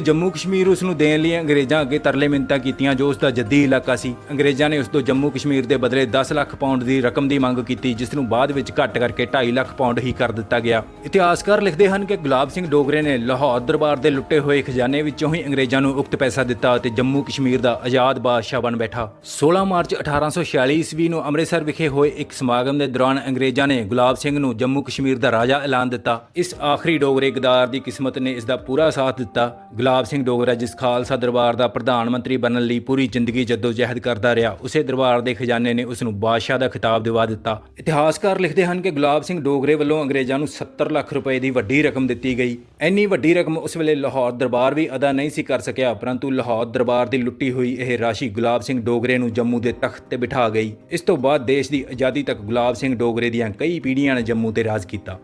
ਜੰਮੂ ਕਸ਼ਮੀਰ ਉਸ ਨੂੰ ਦੇਣ ਲਈ ਅੰਗਰੇਜ਼ਾਂ ਅੱਗੇ ਤਰਲੇ ਮਿੰਤਾਂ ਕੀਤੀਆਂ, ਜੋ ਉਸ ਦਾ ਜੱਦੀ ਇਲਾਕਾ ਸੀ। ਅੰਗਰੇਜ਼ਾਂ ਨੇ ਉਸ ਤੋਂ ਜੰਮੂ ਕਸ਼ਮੀਰ ਦੇ ਬਦਲੇ 10 ਲੱਖ ਪਾਉਂਡ ਦੀ ਰਕਮ ਦੀ ਮੰਗ ਕੀਤੀ, ਜਿਸ ਨੂੰ ਬਾਅਦ ਵਿੱਚ ਘੱਟ ਕਰਕੇ 2.5 ਲੱਖ ਪਾਉਂਡ ਹੀ ਕਰ ਦਿੱਤਾ ਗਿਆ। ਇਤਿਹਾਸਕਾਰ ਲਿਖਦੇ ਹਨ ਕਿ ਗੁਲਾਬ ਸਿੰਘ ਡੋਗਰੇ ਨੇ ਲਾਹੌਰ ਦਰਬਾਰ ਦੇ ਲੁੱਟੇ ਹੋਏ ਖਜ਼ਾਨੇ ਵਿੱਚੋਂ ਹੀ ਅੰਗਰੇਜ਼ਾਂ ਨੂੰ ਉਕਤ ਪੈਸਾ ਦਿੱਤਾ ਅਤੇ ਜੰਮੂ ਕਸ਼ਮੀਰ ਦਾ ਆਜ਼ਾਦ ਬਾਦਸ਼ਾਹ ਬਣ ਬੈਠਾ। 16 ਮਾਰਚ 1846 ਈਸਵੀ ਨੂੰ ਅੰਮ੍ਰਿਤਸਰ ਵਿਖੇ ਹੋਏ ਇੱਕ ਸਮਾਗਮ ਦੇ ਦੌਰਾਨ ਅੰਗਰੇਜ਼ਾਂ ਨੇ ਗੁਲਾਬ ਸਿੰਘ ਨੂੰ ਜੰਮੂ ਕਸ਼ਮੀਰ ਦਾ ਰਾਜਾ ਐਲਾਨ ਦਿੱਤਾ। ਇਸ ਆਖਰੀ ਡੋਗਰੇ ਗਦਾਰ ਦੀ ਕਿਸਮਤ ਨੇ ਇਸ ਦਾ ਪੂਰਾ ਸਾਥ ਦਿੱਤਾ। ਗੁਲਾਬ ਸਿੰਘ ਡੋਗਰਾ, ਜਿਸ ਖਾਲਸਾ ਦਰਬਾਰ ਦਾ ਪ੍ਰਧਾਨ ਮੰਤਰੀ ਬਣਨ ਲਈ ਪੂਰੀ ਜ਼ਿੰਦਗੀ ਜਦੋਜਹਿਦ ਕਰਦਾ ਰਿਹਾ, ਉਸੇ ਦਰਬਾਰ ਦੇ ਖਜ਼ਾਨੇ ਨੇ ਉਸ ਨੂੰ ਬਾਦਸ਼ਾਹ ਦਾ ਖਿਤਾਬ ਦਿਵਾ ਦਿੱਤਾ। ਇਤਿਹਾਸਕਾਰ ਲਿਖਦੇ ਹਨ ਕਿ ਗੁਲਾਬ ਸਿੰਘ ਡੋਗਰੇ ਵੱਲੋਂ ਅੰਗਰੇਜ਼ਾਂ ਨੂੰ 70 ਲੱਖ ਰੁਪਏ ਦੀ ਵੱਡੀ ਰਕਮ ਦਿੱਤੀ ਗਈ। ਇੰਨੀ ਵੱਡੀ ਰਕਮ ਉਸ ਵੇਲੇ ਲਾਹੌਰ ਦਰਬਾਰ ਵੀ ਅਦਾ ਨਹੀਂ ਸੀ ਕਰ ਸਕਿਆ, ਪਰੰਤੂ ਲਾਹੌਰ ਦਰਬਾਰ ਦੀ ਲੁੱਟੀ ਹੋਈ ਇਹ ਰਾਸ਼ੀ ਗੁਲਾਬ ਸਿੰਘ ਡੋਗਰੇ ਨੂੰ ਜੰਮੂ ਦੇ ਤਖਤ ਤੇ ਬਿਠਾ ਗਈ। ਇਸ ਤੋਂ ਬਾਅਦ ਦੇਸ਼ ਦੀ ਆਜ਼ਾਦੀ ਤੱਕ ਗੁਲਾਬ ਸਿੰਘ ਡੋਗਰੇ ਦੀਆਂ ਕਈ ਪੀੜ੍ਹੀਆਂ ਨੇ ਜੰਮੂ ਤੇ ਰਾਜ ਕੀਤਾ।